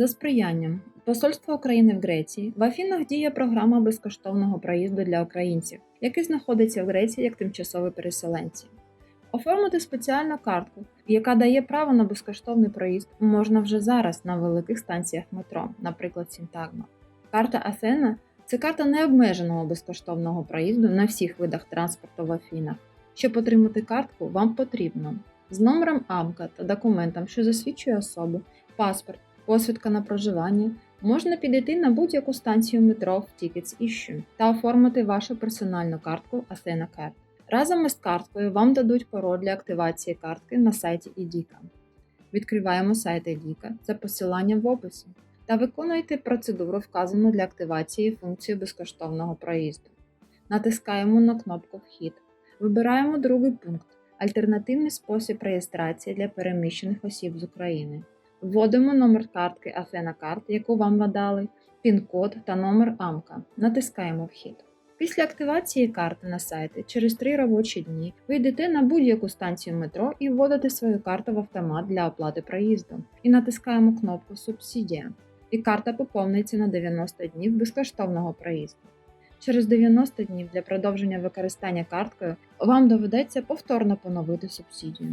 За сприянням Посольства України в Греції в Афінах діє програма безкоштовного проїзду для українців, які знаходяться в Греції як тимчасові переселенці. Оформити спеціальну картку, яка дає право на безкоштовний проїзд, можна вже зараз на великих станціях метро, наприклад, Сінтагма. Карта Афена це карта необмеженого безкоштовного проїзду на всіх видах транспорту в Афінах. Щоб отримати картку, вам потрібно з номером АМКА та документом, що засвідчує особу, паспорт, посвідка на проживання, можна підійти на будь-яку станцію метро в Tickets Issue та оформити вашу персональну картку Athena Card. Разом із карткою вам дадуть пароль для активації картки на сайті IDICA. Відкриваємо сайт IDICA за посиланням в описі та виконуйте процедуру, вказану для активації функції безкоштовного проїзду. Натискаємо на кнопку Вхід. Вибираємо другий пункт Альтернативний спосіб реєстрації для переміщених осіб з України. Вводимо номер картки Athena Card, яку вам надали, пін-код та номер АМКА. Натискаємо Вхід. Після активації карти на сайті через 3 робочі дні ви йдете на будь-яку станцію метро і вводите свою карту в автомат для оплати проїзду. І натискаємо кнопку Субсидія. І карта поповниться на 90 днів безкоштовного проїзду. Через 90 днів для продовження використання карткою вам доведеться повторно поновити субсидію.